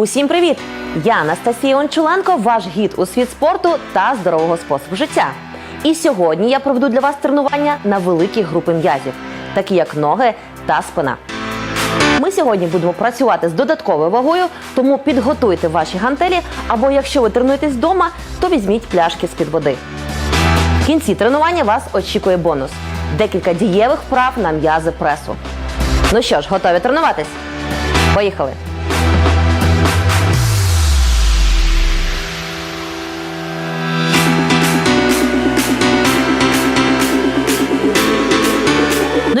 Усім привіт! Я Анастасія Ончуленко, ваш гід у світ спорту та здорового способу життя. І сьогодні я проведу для вас тренування на великі групи м'язів, такі як ноги та спина. Ми сьогодні будемо працювати з додатковою вагою, тому підготуйте ваші гантелі, або якщо ви тренуєтесь вдома, то візьміть пляшки з-під води. В кінці тренування вас очікує бонус: декілька дієвих вправ на м'язи пресу. Ну що ж, готові тренуватись? Поїхали!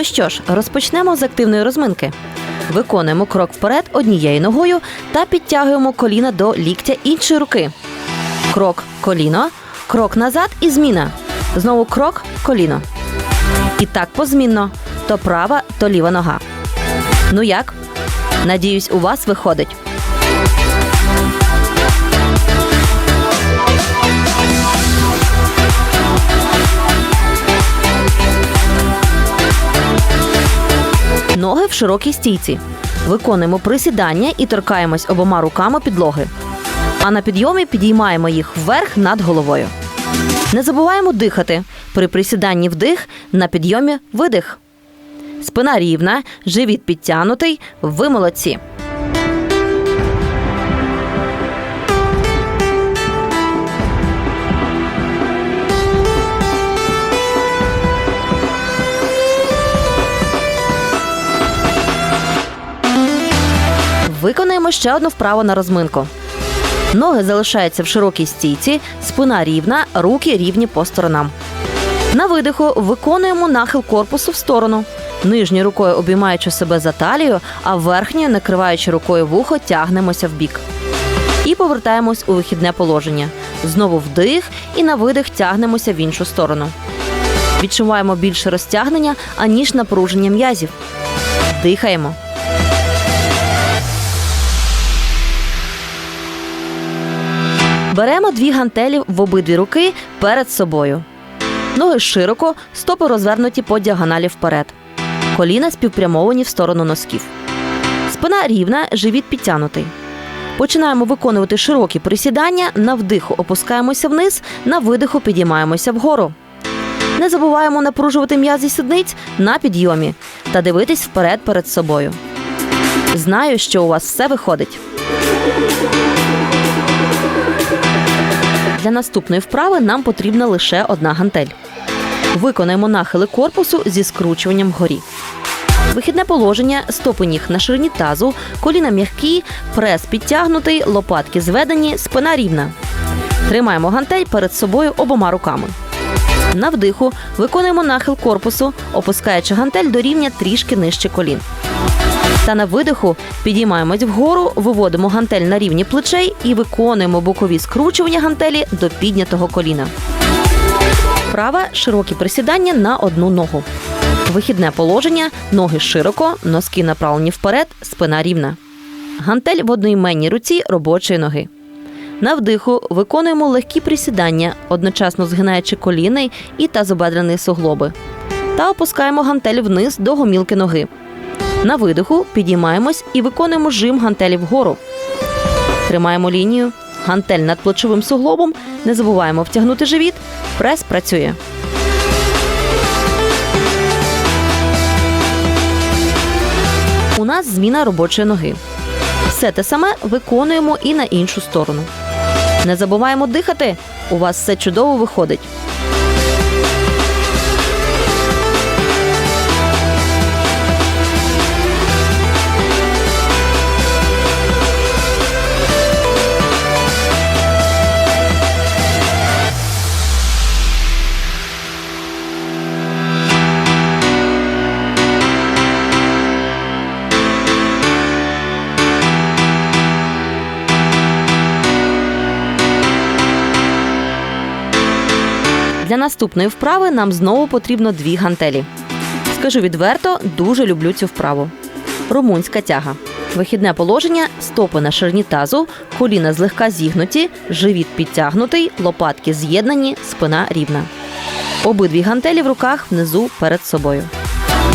Ну що ж, розпочнемо з активної розминки. Виконуємо крок вперед однією ногою та підтягуємо коліна до ліктя іншої руки. Крок коліно, крок назад і зміна. Знову крок коліно. І так позмінно. То права, то ліва нога. Ну як? Надіюсь, у вас виходить. Ноги в широкій стійці. Виконуємо присідання і торкаємось обома руками підлоги. А на підйомі підіймаємо їх вверх над головою. Не забуваємо дихати. При присіданні вдих, на підйомі видих. Спина рівна, живіт підтягнутий. Ви молодці. Виконуємо ще одну вправу на розминку. Ноги залишаються в широкій стійці, спина рівна, руки рівні по сторонам. На видиху виконуємо нахил корпусу в сторону. Нижньою рукою обіймаючи себе за талію, а верхньою, накриваючи рукою вухо, тягнемося в бік. І повертаємось у вихідне положення. Знову вдих і на видих тягнемося в іншу сторону. Відчуваємо більше розтягнення, аніж напруження м'язів. Дихаємо. Беремо дві гантелі в обидві руки перед собою. Ноги широко, стопи розвернуті по діагоналі вперед. Коліна співпрямовані в сторону носків. Спина рівна, живіт підтягнутий. Починаємо виконувати широкі присідання. На вдиху опускаємося вниз, на видиху підіймаємося вгору. Не забуваємо напружувати м'язи сідниць на підйомі та дивитись вперед перед собою. Знаю, що у вас все виходить. Для наступної вправи нам потрібна лише одна гантель. Виконаємо нахили корпусу зі скручуванням вгорі. Вихідне положення, стопи ніг на ширині тазу, коліна м'які, прес підтягнутий, лопатки зведені, спина рівна. Тримаємо гантель перед собою обома руками. На вдиху виконуємо нахил корпусу, опускаючи гантель до рівня трішки нижче колін. Та на видиху підіймаємось вгору, виводимо гантель на рівні плечей і виконуємо бокові скручування гантелі до піднятого коліна. Права широкі присідання на одну ногу. Вихідне положення, ноги широко, носки направлені вперед, спина рівна. Гантель в одноіменній руці робочої ноги. На вдиху виконуємо легкі присідання, одночасно згинаючи коліни і тазобедрені суглоби. Та опускаємо гантель вниз до гомілки ноги. На видиху підіймаємось і виконуємо жим гантелі вгору. Тримаємо лінію. Гантель над плечовим суглобом. Не забуваємо втягнути живіт. Прес працює. У нас зміна робочої ноги. Все те саме виконуємо і на іншу сторону. Не забуваємо дихати. У вас все чудово виходить. Для наступної вправи нам знову потрібно дві гантелі. Скажу відверто, дуже люблю цю вправу. Румунська тяга. Вихідне положення, стопи на ширині тазу, коліна злегка зігнуті, живіт підтягнутий, лопатки з'єднані, спина рівна. Обидві гантелі в руках внизу перед собою.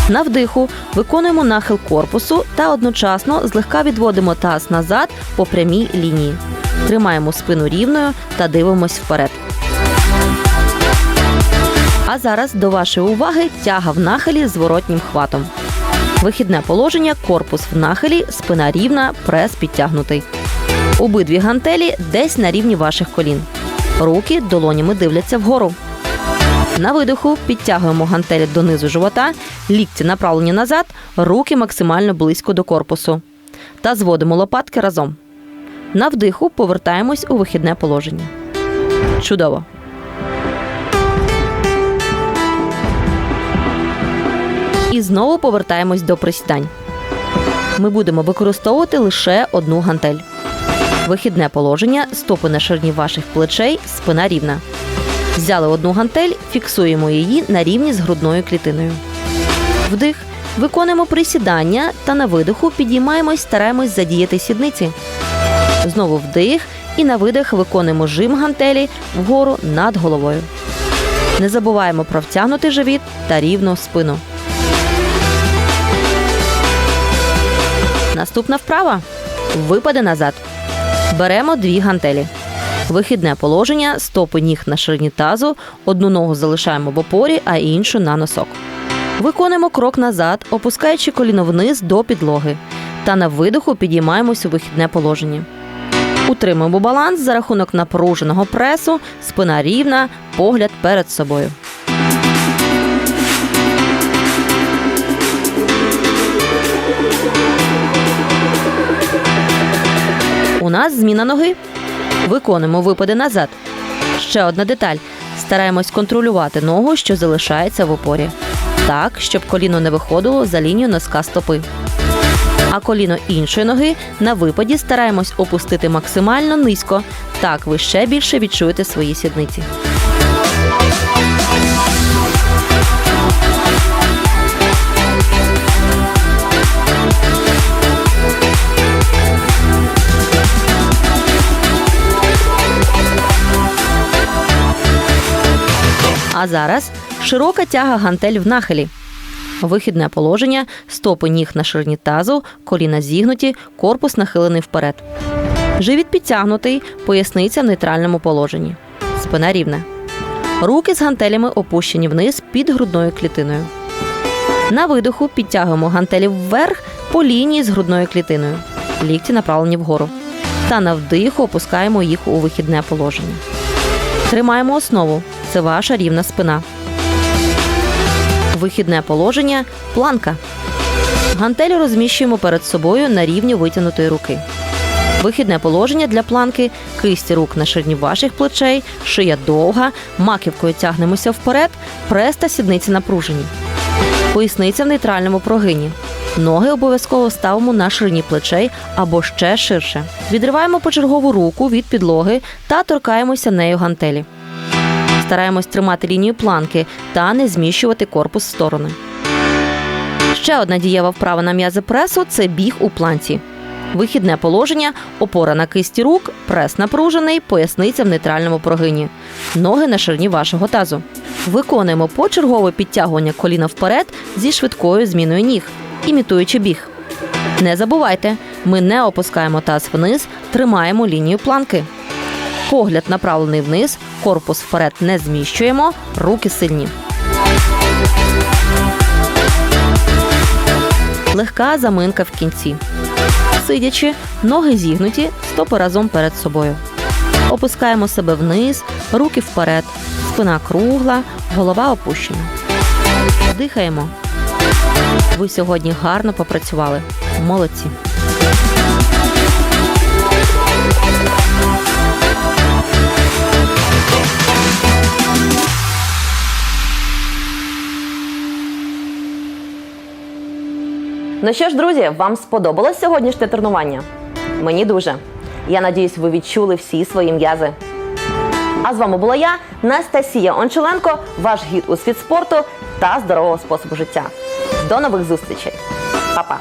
На вдиху виконуємо нахил корпусу та одночасно злегка відводимо таз назад по прямій лінії. Тримаємо спину рівною та дивимось вперед. А зараз до вашої уваги тяга в нахилі з зворотнім хватом. Вихідне положення, корпус в нахилі, спина рівна, прес підтягнутий. Обидві гантелі десь на рівні ваших колін. Руки долонями дивляться вгору. На видиху підтягуємо гантелі донизу живота, лікті направлені назад, руки максимально близько до корпусу. Та зводимо лопатки разом. На вдиху повертаємось у вихідне положення. Чудово! І знову повертаємось до присідань. Ми будемо використовувати лише одну гантель. Вихідне положення, стопи на ширині ваших плечей, спина рівна. Взяли одну гантель, фіксуємо її на рівні з грудною клітиною. Вдих. Виконуємо присідання та на видиху підіймаємось, стараємось задіяти сідниці. Знову вдих і на видих виконуємо жим гантелі вгору над головою. Не забуваємо про втягнутий живіт та рівну спину. Наступна вправа. Випади назад. Беремо дві гантелі. Вихідне положення, стопи ніг на ширині тазу, одну ногу залишаємо в опорі, а іншу на носок. Виконуємо крок назад, опускаючи коліно вниз до підлоги. Та на видиху підіймаємось у вихідне положення. Утримуємо баланс за рахунок напруженого пресу, спина рівна, погляд перед собою. У нас зміна ноги. Виконуємо випади назад. Ще одна деталь. Стараємось контролювати ногу, що залишається в опорі. Так, щоб коліно не виходило за лінію носка стопи. А коліно іншої ноги на випаді стараємось опустити максимально низько. Так ви ще більше відчуєте свої сідниці. А зараз широка тяга гантель в нахилі. Вихідне положення, стопи ніг на ширині тазу, коліна зігнуті, корпус нахилений вперед. Живіт підтягнутий, поясниця в нейтральному положенні. Спина рівна. Руки з гантелями опущені вниз під грудною клітиною. На видиху підтягуємо гантелі вверх по лінії з грудною клітиною. Лікті направлені вгору. Та на вдиху опускаємо їх у вихідне положення. Тримаємо основу. Це ваша рівна спина. Вихідне положення планка. Гантелі розміщуємо перед собою на рівні витягнутої руки. Вихідне положення для планки кисті рук на ширині ваших плечей, шия довга, маківкою тягнемося вперед, прес та сідниці напружені. Поясниця в нейтральному прогині. Ноги обов'язково ставимо на ширині плечей або ще ширше. Відриваємо почергову руку від підлоги та торкаємося нею гантелі. Стараємось тримати лінію планки та не зміщувати корпус в сторони. Ще одна дієва вправа на м'язи пресу це біг у планці. Вихідне положення, опора на кисті рук, прес напружений, поясниця в нейтральному прогині. Ноги на ширині вашого тазу. Виконуємо почергове підтягування коліна вперед зі швидкою зміною ніг, імітуючи біг. Не забувайте, ми не опускаємо таз вниз, тримаємо лінію планки. Погляд направлений вниз, корпус вперед не зміщуємо, руки сильні. Легка заминка в кінці. Сидячи, ноги зігнуті, стопи разом перед собою. Опускаємо себе вниз, руки вперед, спина кругла, голова опущена. Дихаємо. Ви сьогодні гарно попрацювали. Молодці. Ну що ж, друзі, вам сподобалось сьогоднішнє тренування? Мені дуже. Я надіюсь, ви відчули всі свої м'язи. А з вами була я, Настасія Ончеленко, ваш гід у світ спорту та здорового способу життя. До нових зустрічей. Па-па!